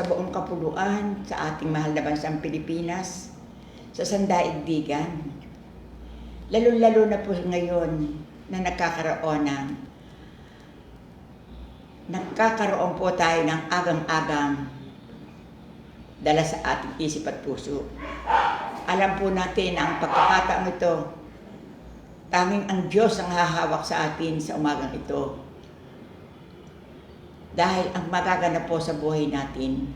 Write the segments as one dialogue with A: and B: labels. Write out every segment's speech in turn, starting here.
A: sa buong kapuluan, sa ating mahal na bansang Pilipinas, sa sandaigdigan. Lalo-lalo na po ngayon na nagkakaroon ng nagkakaroon po tayo ng agang-agang dala sa ating isip at puso. Alam po natin na ang pagkakataong ito, tanging ang Diyos ang hahawak sa atin sa umagang ito. Dahil ang magaganap po sa buhay natin,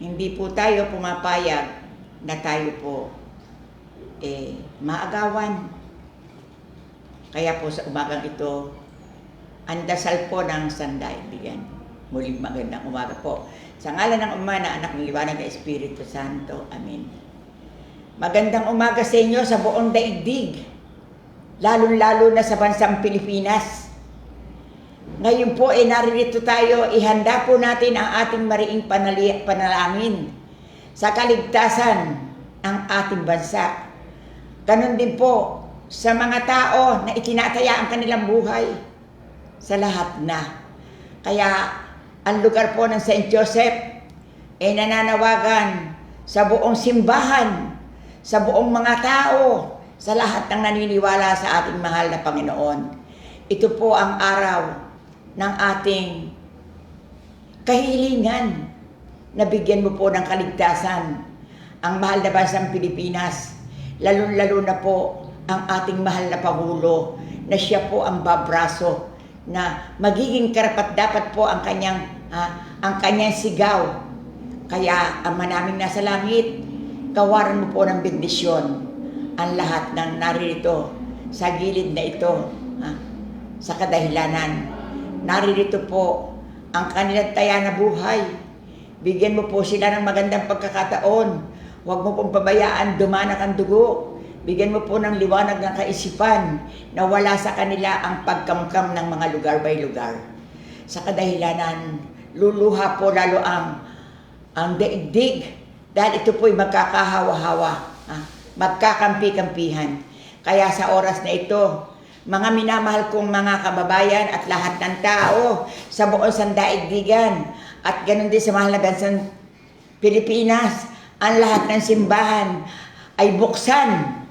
A: hindi po tayo pumapayag na tayo po eh, maagawan. Kaya po sa umagang ito, ang dasal po ng sandaigdigan. Muling magandang umaga po. Sa ngalan ng Ama na Anak ng Liwanag na Espiritu Santo. Amen. Magandang umaga sa inyo sa buong daigdig. Lalong-lalo na sa bansang Pilipinas. Ngayon po ay naririto tayo, ihanda po natin ang ating mariing panali- panalangin sa kaligtasan ng ating bansa. Ganon din po sa mga tao na itinataya ang kanilang buhay sa lahat na. Kaya ang lugar po ng St. Joseph ay nananawagan sa buong simbahan, sa buong mga tao, sa lahat ng naniniwala sa ating mahal na Panginoon. Ito po ang araw ng ating kahilingan na bigyan mo po ng kaligtasan ang mahal na bansang Pilipinas, lalo-lalo na po ang ating mahal na Pangulo na siya po ang babraso na magiging karapat dapat po ang kanyang ah, ang kanyang sigaw. Kaya ang manaming nasa langit, kawaran mo po ng bendisyon ang lahat ng naririto sa gilid na ito ah, sa kadahilanan. Naririto po ang kanilang taya na buhay. Bigyan mo po sila ng magandang pagkakataon. Huwag mo pong pabayaan dumanak ang dugo. Bigyan mo po ng liwanag ng kaisipan na wala sa kanila ang pagkamkam ng mga lugar by lugar. Sa kadahilanan, luluha po lalo ang ang daigdig dahil ito po'y magkakahawa-hawa, ah, magkakampi-kampihan. Kaya sa oras na ito, mga minamahal kong mga kababayan at lahat ng tao sa buong sandaigdigan at ganun din sa mahal na bansang Pilipinas, ang lahat ng simbahan ay buksan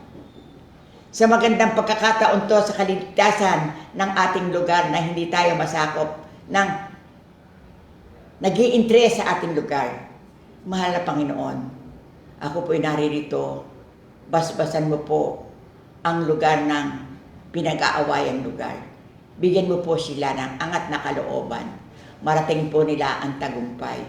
A: sa magandang pagkakataon to sa kaligtasan ng ating lugar na hindi tayo masakop ng nag sa ating lugar. Mahal na Panginoon, ako po'y naririto, basbasan mo po ang lugar ng pinag-aawayang lugar. Bigyan mo po sila ng angat na kalooban. Marating po nila ang tagumpay.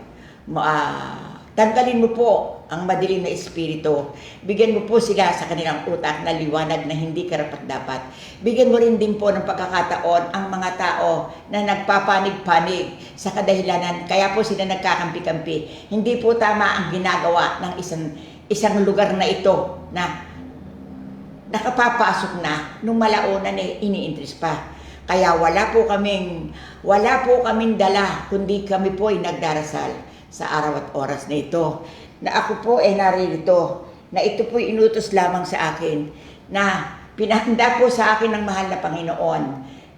A: Ma- tanggalin mo po ang madilim na espiritu. Bigyan mo po sila sa kanilang utak na liwanag na hindi karapat dapat. Bigyan mo rin din po ng pagkakataon ang mga tao na nagpapanig-panig sa kadahilanan. Kaya po sila nagkakampi-kampi. Hindi po tama ang ginagawa ng isang isang lugar na ito na nakapapasok na nung malaunan eh, iniinteres pa. Kaya wala po kaming wala po kaming dala kundi kami po ay nagdarasal sa araw at oras na ito. Na ako po ay naririto na ito po inutos lamang sa akin na pinahanda po sa akin ng mahal na Panginoon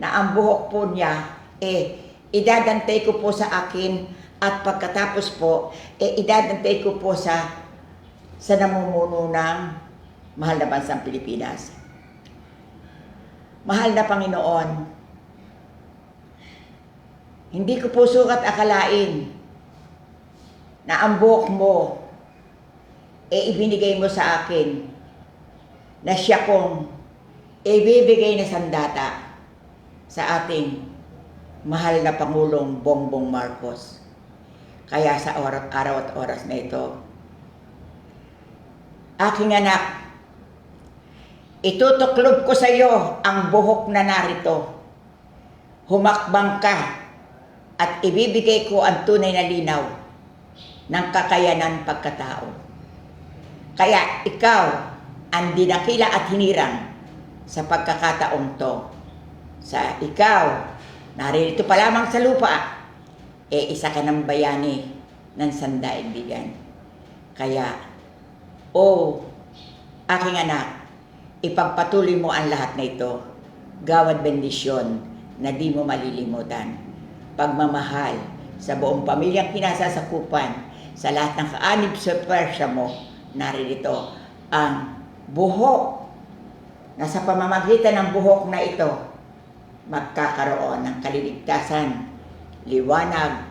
A: na ang buhok po niya eh idadantay ko po sa akin at pagkatapos po eh idadantay ko po sa sa namumuno ng mahal na bansang Pilipinas. Mahal na Panginoon, hindi ko po sukat akalain na ang buhok mo e ibinigay mo sa akin na siya kong ibibigay na sandata sa ating mahal na Pangulong Bongbong Marcos. Kaya sa oras, araw at oras na ito, aking anak, itutuklob ko sa iyo ang buhok na narito. Humakbang ka at ibibigay ko ang tunay na linaw ng kakayanan pagkatao. Kaya ikaw ang dinakila at hinirang sa pagkakataong to. Sa ikaw, naririto pa lamang sa lupa, e isa ka ng bayani ng sandaigdigan. Kaya, oh, aking anak, ipagpatuloy mo ang lahat na ito. Gawad bendisyon na di mo malilimutan. Pagmamahal sa buong pamilyang kinasasakupan, sa lahat ng kaanib sa persya mo, naririto ang buhok na sa pamamagitan ng buhok na ito, magkakaroon ng kaliligtasan, liwanag,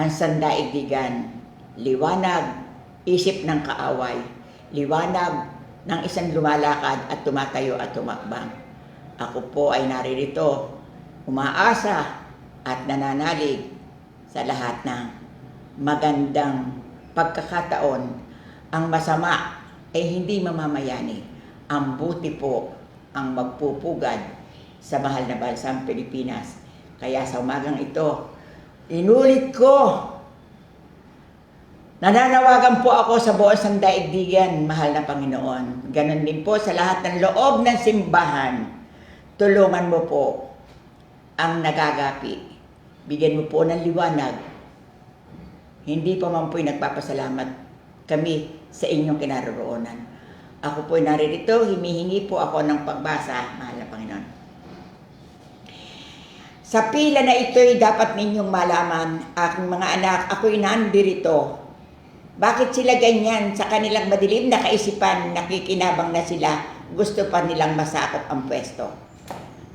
A: ang sandaigdigan, liwanag, isip ng kaaway, liwanag ng isang lumalakad at tumatayo at tumakbang. Ako po ay naririto, umaasa at nananalig sa lahat ng magandang pagkakataon. Ang masama ay hindi mamamayani. Ang buti po ang magpupugad sa mahal na bansang Pilipinas. Kaya sa umagang ito, inulit ko Nananawagan po ako sa buong sandaigdigan, mahal na Panginoon. Ganon din po sa lahat ng loob ng simbahan. Tulungan mo po ang nagagapi. Bigyan mo po ng liwanag. Hindi pa man po'y nagpapasalamat kami sa inyong kinaroroonan. Ako po'y naririto, himihingi po ako ng pagbasa, mahal na Panginoon. Sa pila na ito'y dapat ninyong malaman, aking mga anak, ako'y nandirito bakit sila ganyan sa kanilang madilim na kaisipan, nakikinabang na sila, gusto pa nilang masakop ang pwesto.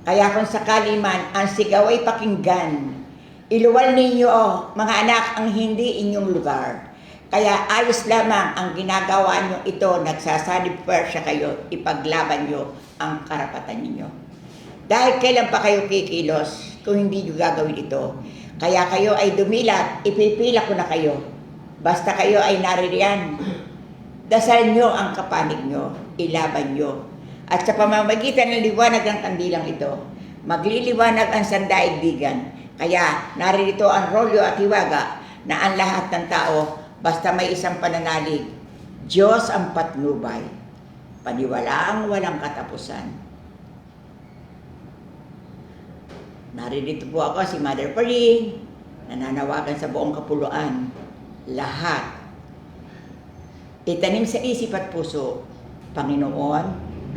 A: Kaya kung sakali man ang sigaw ay pakinggan, iluwal ninyo, oh, mga anak, ang hindi inyong lugar. Kaya ayos lamang ang ginagawa nyo ito, nagsasalib persya kayo, ipaglaban nyo ang karapatan ninyo. Dahil kailan pa kayo kikilos kung hindi nyo gagawin ito? Kaya kayo ay dumilat, ipipila ko na kayo Basta kayo ay naririyan. Dasal nyo ang kapanig nyo, ilaban nyo. At sa pamamagitan ng liwanag ng kandilang ito, magliliwanag ang sandaigdigan. Kaya naririto ang rolyo at hiwaga na ang lahat ng tao, basta may isang pananalig, Diyos ang patnubay, paniwalaang walang katapusan. Naririto po ako si Mother Pari, nananawagan sa buong kapuluan lahat. Itanim sa isip at puso, Panginoon,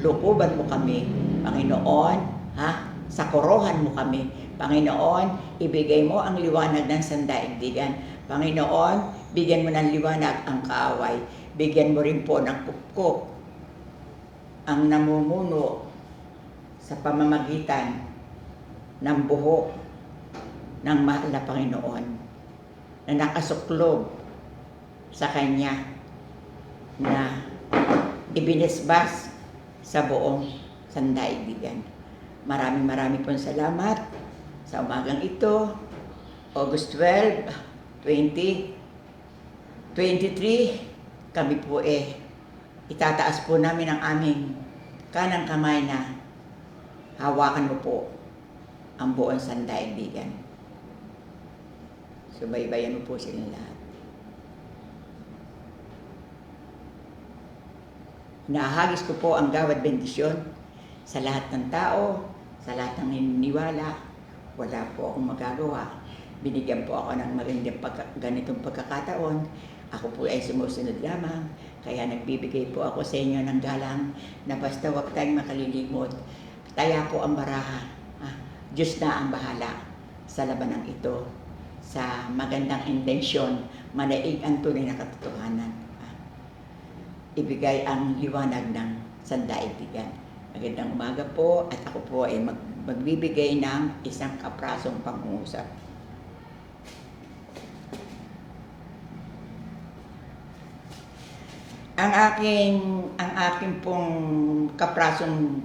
A: lukuban mo kami. Panginoon, ha? Sakorohan mo kami. Panginoon, ibigay mo ang liwanag ng sandaigdigan. Panginoon, bigyan mo ng liwanag ang kaaway. Bigyan mo rin po ng kupkup ang namumuno sa pamamagitan ng buhok ng mahal na Panginoon na nakasuklob sa kanya na ibinisbas sa buong sandaigdigan. Maraming maraming pong salamat sa umagang ito, August 12, 2023, kami po eh, itataas po namin ang aming kanang kamay na hawakan mo po ang buong sandaigdigan. Subaybayan mo po silang lahat. Nahagis ko po ang gawad bendisyon sa lahat ng tao, sa lahat ng naniniwala. Wala po akong magagawa. Binigyan po ako ng magandang pagka, ganitong pagkakataon. Ako po ay sumusunod lamang. Kaya nagbibigay po ako sa inyo ng galang na basta huwag tayong makalilimot. Taya po ang baraha. Ah, Diyos na ang bahala sa labanang ito. Sa magandang intensyon, manaig ang tunay na katotohanan ibigay ang liwanag ng sandaigdigan. Magandang umaga po at ako po ay mag, magbibigay ng isang kaprasong pangungusap. Ang aking ang aking pong kaprasong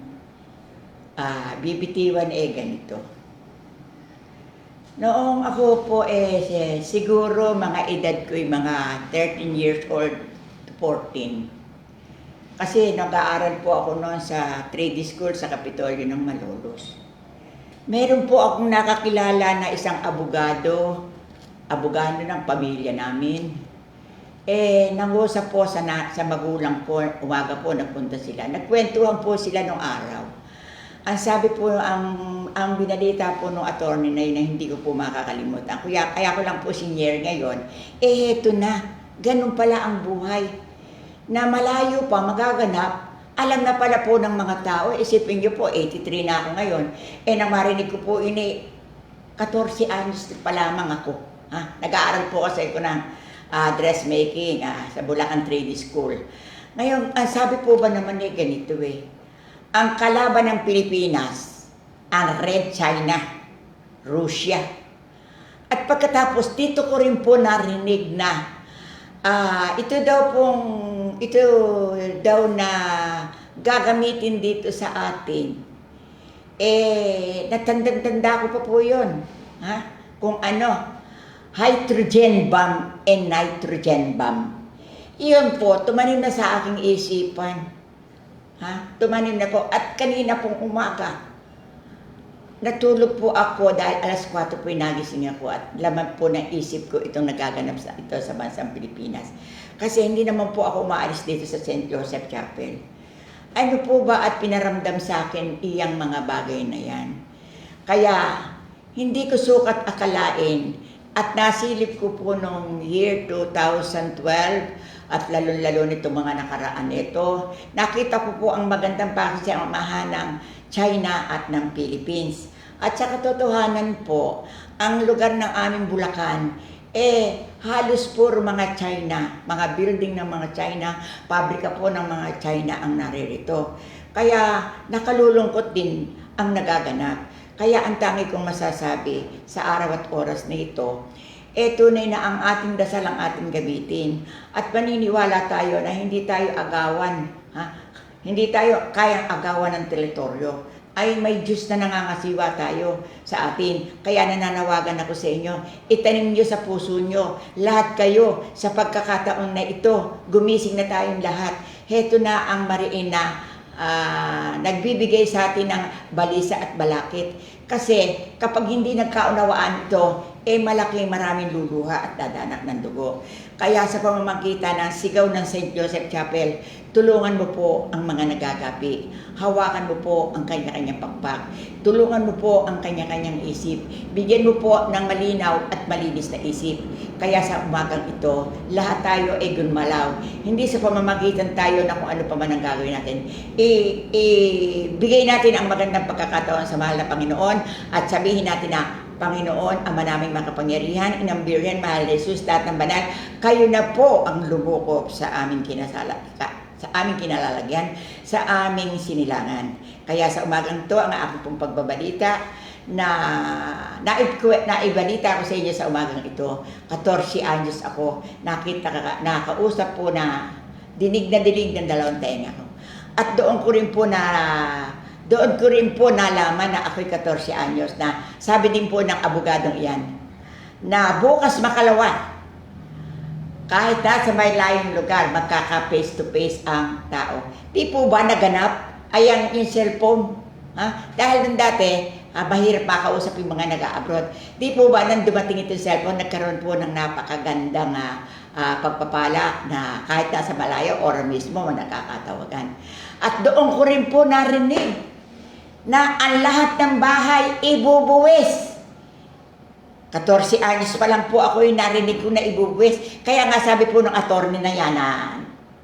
A: ah, bibitiwan ay ganito. Noong ako po eh si- siguro mga edad ko ay mga 13 years old to 14. Kasi nag-aaral po ako noon sa trade school sa Kapitolyo ng Malolos. Meron po akong nakakilala na isang abogado, abogado ng pamilya namin. Eh, nangusap po sa, na, sa magulang ko, umaga po nagpunta sila. Nagkwentuhan po sila nung araw. Ang sabi po, ang, ang binalita po nung attorney na yun na hindi ko po makakalimutan. Kaya, kaya ko lang po senior ngayon, eh heto na, ganun pala ang buhay na malayo pa magaganap, alam na pala po ng mga tao, isipin niyo po, 83 na ako ngayon, eh nang marinig ko po ini, 14 anyos pa lamang ako. Ha? Nag-aaral po kasi ako ng ah, dressmaking ah, sa Bulacan Trade School. Ngayon, ah, sabi po ba naman eh ganito eh. Ang kalaban ng Pilipinas, ang Red China, Russia. At pagkatapos, dito ko rin po narinig na ah, ito daw pong, ito daw na gagamitin dito sa atin eh, natandang-tanda ko pa po yun. Ha? Kung ano, hydrogen bomb and nitrogen bomb. Iyon po, tumanim na sa aking isipan. Ha? Tumanim na po. At kanina pong umaga, natulog po ako dahil alas 4 po nagising ako at laman po ng isip ko itong nagaganap sa ito sa bansang Pilipinas. Kasi hindi naman po ako umaalis dito sa St. Joseph Chapel. Ano po ba at pinaramdam sa akin iyang mga bagay na yan? Kaya hindi ko sukat akalain at nasilip ko po noong year 2012 at lalo-lalo nito mga nakaraan ito, nakita ko po ang magandang pakisamahan ng China at ng Philippines. At sa katotohanan po, ang lugar ng aming Bulacan, eh, halos puro mga China, mga building ng mga China, pabrika po ng mga China ang naririto. Kaya nakalulungkot din ang nagaganap. Kaya ang tangi kong masasabi sa araw at oras na ito, eh tunay na ang ating dasal ang ating gamitin. At maniniwala tayo na hindi tayo agawan, ha? hindi tayo kayang agawan ng teritoryo ay may Diyos na nangangasiwa tayo sa atin. Kaya nananawagan ako sa inyo, itanim nyo sa puso nyo, lahat kayo sa pagkakataon na ito, gumising na tayong lahat. Heto na ang mariin na ah, nagbibigay sa atin ng balisa at balakit. Kasi kapag hindi nagkaunawaan ito, eh malaki maraming luluha at dadanak ng dugo. Kaya sa pamamagitan ng sigaw ng St. Joseph Chapel, tulungan mo po ang mga nagagapi. Hawakan mo po ang kanya-kanyang pagpag. Tulungan mo po ang kanya-kanyang isip. Bigyan mo po ng malinaw at malinis na isip. Kaya sa umagang ito, lahat tayo ay gunmalaw. Hindi sa pamamagitan tayo na kung ano pa man ang gagawin natin. I, ibigay natin ang magandang pagkakataon sa mahal na Panginoon at sabihin natin na Panginoon, Ama naming makapangyarihan, inambiryan, mahal Jesus, lahat ng banal, kayo na po ang lumukop sa aming kinasala, sa aming kinalalagyan, sa aming sinilangan. Kaya sa umagang to, ang aking pong pagbabalita, na naib naibalita ko sa inyo sa umagang ito. 14 anyos ako, nakita, ka- nakausap po na dinig na dinig ng dalawang tenga ko. At doon ko rin po na doon ko rin po nalaman na ako'y 14 anyos na sabi din po ng abogadong iyan na bukas makalawa kahit na sa may layong lugar magkaka face to face ang tao. Di po ba naganap ay ang yung cellphone? Ha? Dahil nung dati, ah, mahirap makausap yung mga nag-abroad. Di po ba nang dumating itong cellphone, nagkaroon po ng napakagandang ah, ah, pagpapala na kahit nasa malayo, ora mismo, nakakatawagan. At doon ko rin po narinig na ang lahat ng bahay ibubuwis. 14 anyos pa lang po ako yung narinig ko na ibubuwis. Kaya nga sabi po ng attorney na yan na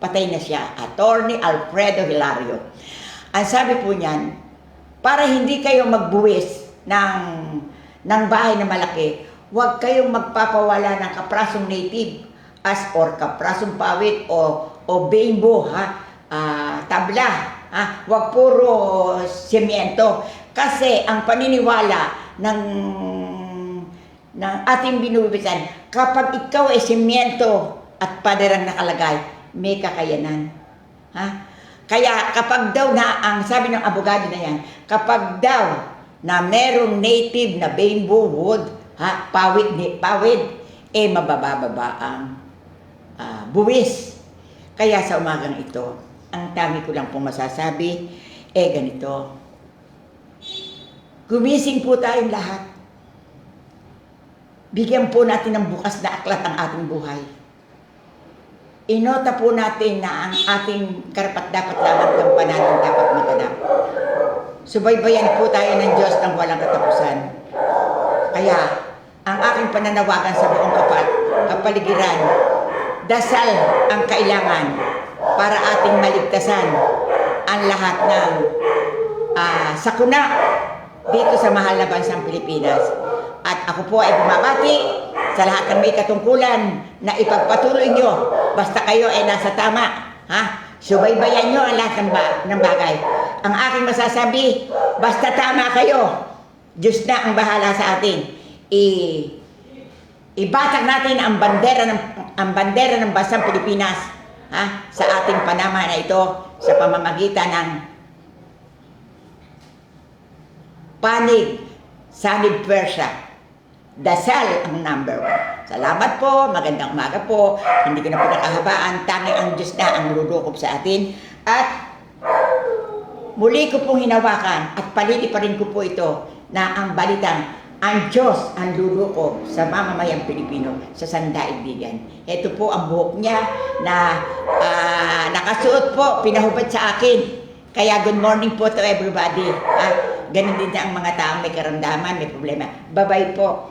A: patay na siya, attorney Alfredo Hilario. Ang sabi po niyan, para hindi kayo magbuwis ng, ng bahay na malaki, huwag kayong magpapawala ng kaprasong native as or kaprasong pawit o, o bimbo, ha? Ah, tabla, ha? Huwag puro semento. Kasi ang paniniwala ng ng ating binubisan, kapag ikaw ay semento at paderang nakalagay, may kakayanan. Ha? Kaya kapag daw na, ang sabi ng abogado na yan, kapag daw na merong native na bamboo wood, ha, pawid, ni, pawid, eh mabababa ang ah, buwis. Kaya sa umagang ito, ang dami ko lang pong masasabi, eh ganito. Gumising po tayong lahat. Bigyan po natin ng bukas na aklat ang ating buhay. Inota po natin na ang ating karapat dapat lamang kampananan dapat maganap. Subaybayan po tayo ng Diyos ng walang katapusan. Kaya, ang aking pananawagan sa buong kapal, kapaligiran, dasal ang kailangan para ating maligtasan ang lahat ng ah, sakuna dito sa mahal na bansang Pilipinas. At ako po ay bumabati sa lahat ng may katungkulan na ipagpatuloy nyo basta kayo ay nasa tama. Ha? Subaybayan nyo ang lahat ng, ba- ng bagay. Ang aking masasabi, basta tama kayo, Diyos na ang bahala sa atin. I, ibatak natin ang bandera ng ang bandera ng bansang Pilipinas ha, sa ating panama na ito sa pamamagitan ng panig, sanib pwersa. Dasal ang number one. Salamat po, magandang umaga po. Hindi ko na po nakahabaan, tanging ang Diyos na ang lulukop sa atin. At muli ko pong hinawakan at palili pa rin ko po ito na ang balitang ang Diyos ang luluko sa mamamayang Pilipino sa sandaigdigan. Ito po ang buhok niya na ah, nakasuot po, pinahubad sa akin. Kaya good morning po to everybody. Ah, ganun din ang mga taong may karamdaman, may problema. Bye-bye po.